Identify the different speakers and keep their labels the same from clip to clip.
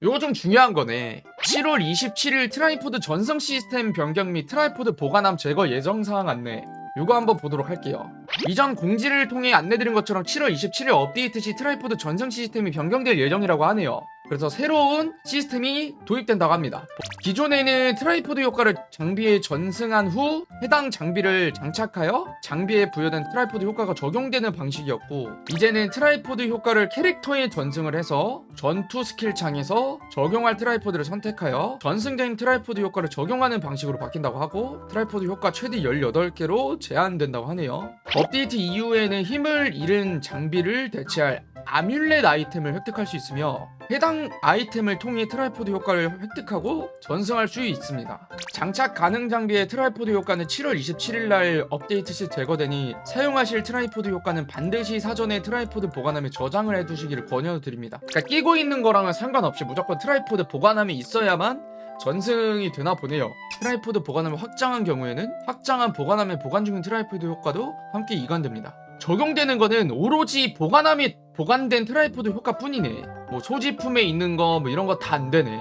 Speaker 1: 요거 좀 중요한 거네. 7월 27일 트라이포드 전성 시스템 변경 및 트라이포드 보관함 제거 예정 사항 안내. 요거 한번 보도록 할게요. 이전 공지를 통해 안내드린 것처럼 7월 27일 업데이트 시 트라이포드 전성 시스템이 변경될 예정이라고 하네요 그래서 새로운 시스템이 도입된다고 합니다. 기존에는 트라이포드 효과를 장비에 전승한 후 해당 장비를 장착하여 장비에 부여된 트라이포드 효과가 적용되는 방식이었고 이제는 트라이포드 효과를 캐릭터에 전승을 해서 전투 스킬 창에서 적용할 트라이포드를 선택하여 전승된 트라이포드 효과를 적용하는 방식으로 바뀐다고 하고 트라이포드 효과 최대 18개로 제한된다고 하네요. 업데이트 이후에는 힘을 잃은 장비를 대체할 아뮬렛 아이템을 획득할 수 있으며 해당 아이템을 통해 트라이포드 효과를 획득하고 전승할 수 있습니다. 장착 가능 장비의 트라이포드 효과는 7월 27일 날 업데이트 시 제거되니 사용하실 트라이포드 효과는 반드시 사전에 트라이포드 보관함에 저장을 해두시기를 권유드립니다. 그러니까 끼고 있는 거랑은 상관없이 무조건 트라이포드 보관함에 있어야만 전승이 되나 보네요. 트라이포드 보관함을 확장한 경우에는 확장한 보관함에 보관 중인 트라이포드 효과도 함께 이관됩니다. 적용되는 거는 오로지 보관함이 보관된 트라이포드 효과뿐이네. 뭐 소지품에 있는 거 뭐 이런 거 다 안 되네.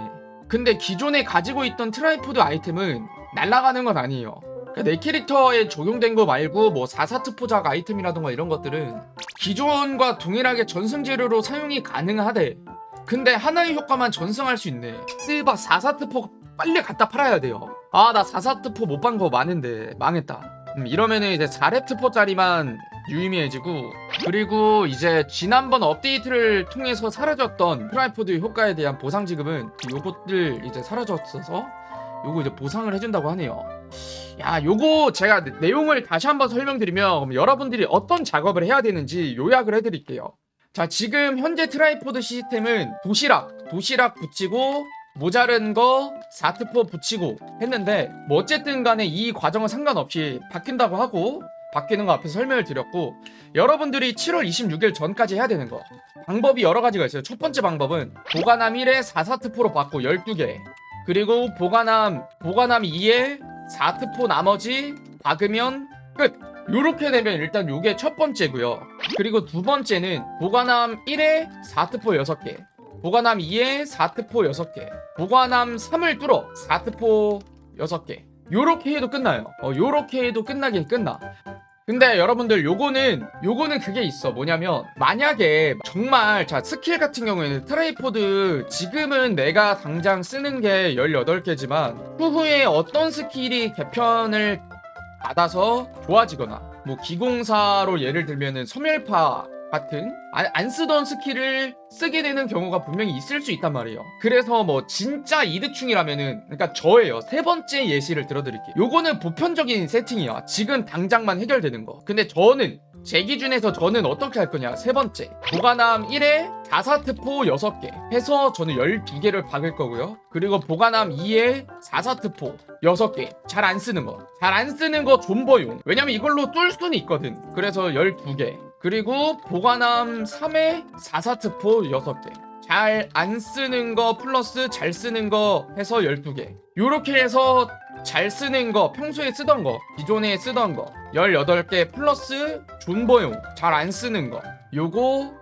Speaker 1: 근데 기존에 가지고 있던 트라이포드 아이템은 날아가는 건 아니에요. 그러니까 내 캐릭터에 적용된 거 말고 뭐 사사트 포작 아이템이라던가 이런 것들은 기존과 동일하게 전승 재료로 사용이 가능하대. 근데 하나의 효과만 전승할 수 있네. 스바 사사트포 빨리 갖다 팔아야 돼요. 아 나 사사트포 못 판 거 많은데 망했다. 음, 이러면은 이제 4렙트포짜리만 유의미해지고 그리고 이제 지난번 업데이트를 통해서 사라졌던 트라이포드 효과에 대한 보상 지급은 요것들 이제 사라졌어서 요거 이제 보상을 해준다고 하네요. 야, 요거 제가 내- 내용을 다시 한번 설명드리면 여러분들이 어떤 작업을 해야 되는지 요약을 해드릴게요. 자, 지금 현재 트라이포드 시스템은 도시락, 도시락 붙이고 모자른 거 사트포 붙이고 했는데 뭐 어쨌든 간에 이 과정은 상관없이 바뀐다고 하고 바뀌는 거 앞에서 설명을 드렸고 여러분들이 7월 26일 전까지 해야 되는 거. 방법이 여러 가지가 있어요. 첫 번째 방법은 보관함 1에 4사트포로 받고 12개. 그리고 보관함 보관함 2에 4트포 나머지 박으면 끝. 요렇게 되면 일단 요게 첫 번째고요. 그리고 두 번째는 보관함 1에 4트포 6개. 보관함 2에 4트포 6개. 보관함 3을 뚫어 4트포 6개. 요렇게 해도 끝나요. 어 요렇게 해도 끝나긴 끝나 근데 여러분들 요거는 요거는 그게 있어. 뭐냐면 만약에 정말 자 스킬 같은 경우에는 트라이포드 지금은 내가 당장 쓰는 게 18개지만 후후에 어떤 스킬이 개편을 받아서 좋아지거나 뭐 기공사로 예를 들면은 소멸파 같은 안, 안 쓰던 스킬을 쓰게 되는 경우가 분명히 있을 수 있단 말이에요. 그래서 뭐 진짜 이득충이라면은 그러니까 저예요. 세 번째 예시를 들어드릴게요. 요거는 보편적인 세팅이야. 지금 당장만 해결되는 거. 근데 저는 제 기준에서 저는 어떻게 할 거냐 세 번째 보관함 1에 사사트포 6개 해서 저는 12개를 박을 거고요 그리고 보관함 2에 사사트포 6개 잘 안 쓰는 거 잘 안 쓰는 거 존버용 왜냐면 이걸로 뚫 수는 있거든 그래서 12개 그리고 보관함 3에 사사트포 6개. 잘 안 쓰는 거 플러스 잘 쓰는 거 해서 12개. 요렇게 해서 잘 쓰는 거 평소에 쓰던 거 기존에 쓰던 거 18개 플러스 존버용 잘 안 쓰는 거 요거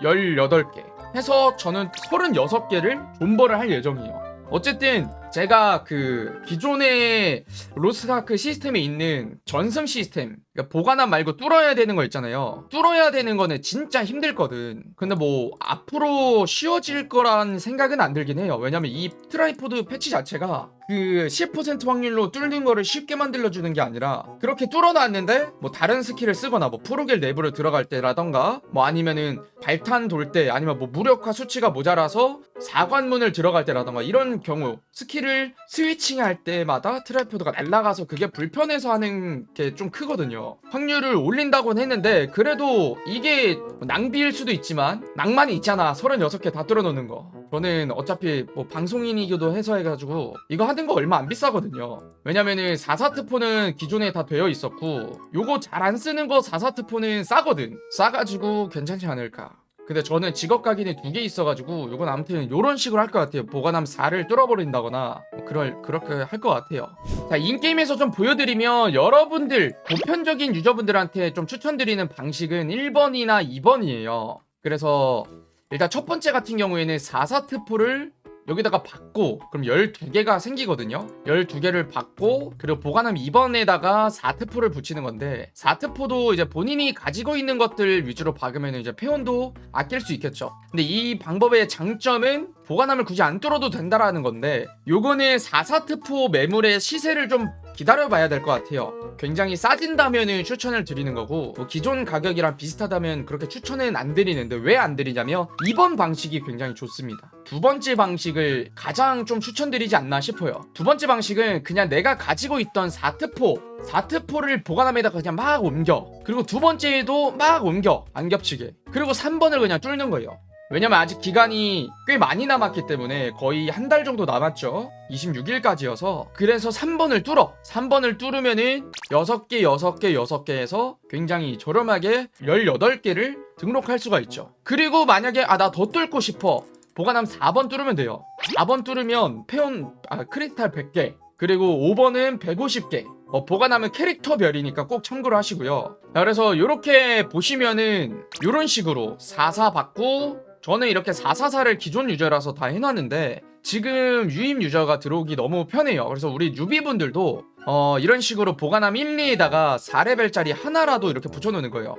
Speaker 1: 18개. 해서 저는 36개를 존버를 할 예정이에요. 어쨌든 제가 그 기존의 로스타크 시스템에 있는 전승 시스템 그러니까 보관함 말고 뚫어야 되는 거 있잖아요. 뚫어야 되는 거는 진짜 힘들거든. 근데 뭐 앞으로 쉬워질 거란 생각은 안 들긴 해요. 왜냐면 이 트라이포드 패치 자체가 그 10% 확률로 뚫는 거를 쉽게 만들어주는 게 아니라 그렇게 뚫어놨는데 뭐 다른 스킬을 쓰거나 뭐 프로겔 내부를 들어갈 때라던가 뭐 아니면은 발탄 돌 때 아니면 뭐 무력화 수치가 모자라서 사관문을 들어갈 때라던가 이런 경우 스킬 을 스위칭할 때마다 트라이포드가 날아가서 그게 불편해서 하는 게 좀 크거든요. 확률을 올린다고는 했는데 그래도 이게 뭐 낭비일 수도 있지만 낭만이 있잖아. 36개 다 뚫어놓는 거. 저는 어차피 뭐 방송인이기도 해서 해가지고 이거 하는 거 얼마 안 비싸거든요. 왜냐면은 4사트포는 기존에 다 되어 있었고 요거 잘 안 쓰는 거 4사트포는 싸거든. 싸가지고 괜찮지 않을까 근데 저는 직업 각인이 두 개 있어가지고 요건 아무튼 요런 식으로 할 것 같아요. 보관함 4를 뚫어버린다거나 뭐 그럴 그렇게 할 것 같아요. 자 인게임에서 좀 보여드리면 여러분들 보편적인 유저분들한테 좀 추천드리는 방식은 1번이나 2번이에요. 그래서 일단 첫 번째 같은 경우에는 4사트포를 여기다가 받고 그럼 12개가 생기거든요 12개를 받고 그리고 보관함 2번에다가 4트포를 붙이는 건데 4트포도 이제 본인이 가지고 있는 것들 위주로 박으면 이제 페온도 아낄 수 있겠죠 근데 이 방법의 장점은 보관함을 굳이 안 뚫어도 된다라는 건데 요거는 44트포 매물의 시세를 좀 기다려봐야 될 것 같아요. 굉장히 싸진다면은 추천을 드리는 거고 뭐 기존 가격이랑 비슷하다면 그렇게 추천은 안 드리는데 왜 안 드리냐면 이번 방식이 굉장히 좋습니다. 두 번째 방식을 가장 좀 추천드리지 않나 싶어요. 두 번째 방식은 그냥 내가 가지고 있던 4트포 4트포를 보관함에다가 그냥 막 옮겨 그리고 두 번째에도 막 옮겨 안 겹치게 그리고 3번을 그냥 뚫는 거예요. 왜냐면 아직 기간이 꽤 많이 남았기 때문에 거의 한 달 정도 남았죠. 26일까지여서. 그래서 3번을 뚫어. 3번을 뚫으면은 6개, 6개, 6개에서 굉장히 저렴하게 18개를 등록할 수가 있죠. 그리고 만약에 아, 나 더 뚫고 싶어. 보관함 4번 뚫으면 돼요. 4번 뚫으면 페온, 아, 크리스탈 100개. 그리고 5번은 150개. 어, 보관하면 캐릭터별이니까 꼭 참고를 하시고요. 자, 그래서 이렇게 보시면은 이런 식으로 44 받고 저는 이렇게 444를 기존 유저라서 다 해놨는데 지금 유입 유저가 들어오기 너무 편해요. 그래서 우리 뉴비분들도 어, 이런 식으로 보관함 1, 2에다가 4레벨짜리 하나라도 이렇게 붙여놓는 거예요.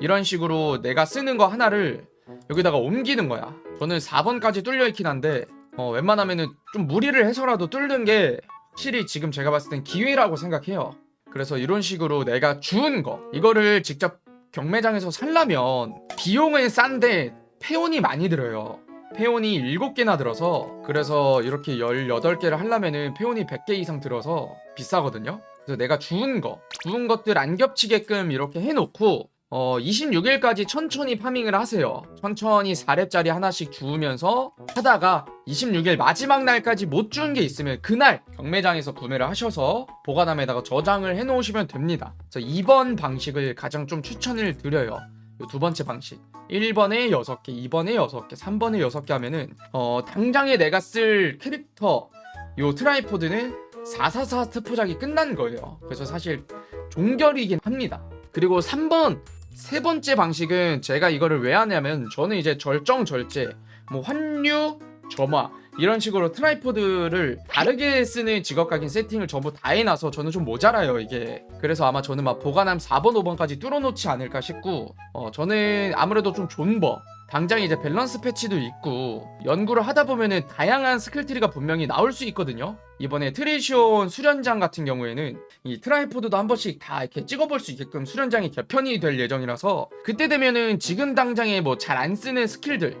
Speaker 1: 이런 식으로 내가 쓰는 거 하나를 여기다가 옮기는 거야. 저는 4번까지 뚫려 있긴 한데 어, 웬만하면은 좀 무리를 해서라도 뚫는 게 확실히 지금 제가 봤을 땐 기회라고 생각해요. 그래서 이런 식으로 내가 주운 거 이거를 직접 경매장에서 살려면 비용은 싼데 페온이 많이 들어요. 페온이 7개나 들어서 그래서 이렇게 18개를 하려면은 페온이 100개 이상 들어서 비싸거든요. 그래서 내가 주운 거, 주운 것들 안 겹치게끔 이렇게 해놓고 어 26일까지 천천히 파밍을 하세요. 천천히 4렙짜리 하나씩 주우면서 하다가 26일 마지막 날까지 못 주운 게 있으면 그날 경매장에서 구매를 하셔서 보관함에다가 저장을 해 놓으시면 됩니다. 그래서 2번 방식을 가장 좀 추천을 드려요. 요두 번째 방식. 1번에 6개, 2번에 6개, 3번에 6개 하면은 어 당장에 내가 쓸 캐릭터 요 트라이포드는 444 트포작이 끝난 거예요. 그래서 사실 종결이긴 합니다. 그리고 3번 세 번째 방식은 제가 이거를 왜 하냐면 저는 이제 절정 절제 뭐 환류 점화 이런 식으로 트라이포드를 다르게 쓰는 직업 각인 세팅을 전부 다 해놔서 저는 좀 모자라요 이게. 그래서 아마 저는 막 보관함 4번 5번까지 뚫어놓지 않을까 싶고 어 저는 아무래도 좀 존버 당장 이제 밸런스 패치도 있고 연구를 하다 보면은 다양한 스킬 트리가 분명히 나올 수 있거든요. 이번에 트리시온 수련장 같은 경우에는 이 트라이포드도 한 번씩 다 이렇게 찍어볼 수 있게끔 수련장이 개편이 될 예정이라서 그때 되면은 지금 당장에 뭐 잘 안 쓰는 스킬들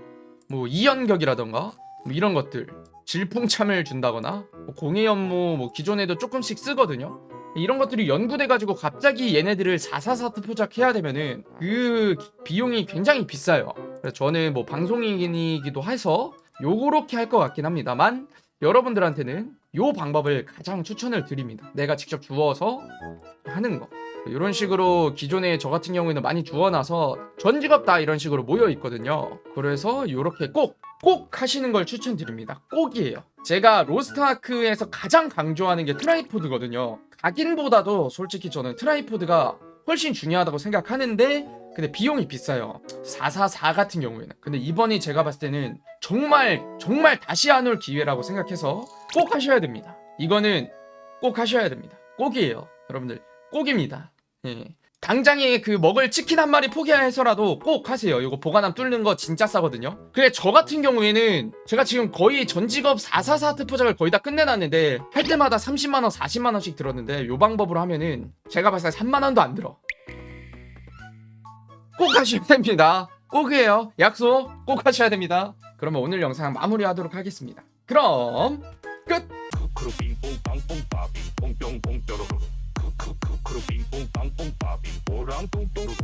Speaker 1: 뭐 이연격이라던가 뭐 이런 것들 질풍참을 준다거나 뭐 공의 연무 뭐 기존에도 조금씩 쓰거든요 이런 것들이 연구돼 가지고 갑자기 얘네들을 444 투포작 해야 되면은 그 비용이 굉장히 비싸요 그래서 저는 뭐 방송이기도 해서 요렇게 할 것 같긴 합니다만 여러분들한테는 요 방법을 가장 추천을 드립니다 내가 직접 주워서 하는 거 이런 식으로 기존에 저 같은 경우에는 많이 주워놔서 전 직업 다 이런 식으로 모여 있거든요. 그래서 이렇게 꼭, 꼭 하시는 걸 추천드립니다. 꼭이에요. 제가 로스트아크에서 가장 강조하는 게 트라이포드거든요. 각인보다도 솔직히 저는 트라이포드가 훨씬 중요하다고 생각하는데 근데 비용이 비싸요. 444 같은 경우에는. 근데 이번이 제가 봤을 때는 정말 정말 다시 안 올 기회라고 생각해서 꼭 하셔야 됩니다. 이거는 꼭 하셔야 됩니다. 꼭이에요. 여러분들 꼭입니다. 예. 당장에 그 먹을 치킨 한 마리 포기해서라도 꼭 하세요. 이거 보관함 뚫는 거 진짜 싸거든요. 그래 저 같은 경우에는 제가 지금 거의 전 직업 444 특포작을 거의 다 끝내놨는데 할 때마다 30만 원, 40만 원씩 들었는데 요 방법으로 하면은 제가 봤을 때 3만 원도 안 들어. 꼭 하셔야 됩니다. 꼭이에요. 약속 꼭 하셔야 됩니다. 그러면 오늘 영상 마무리하도록 하겠습니다. 그럼 끝.
Speaker 2: クルピンポンパンポンパーピンポーラントントルン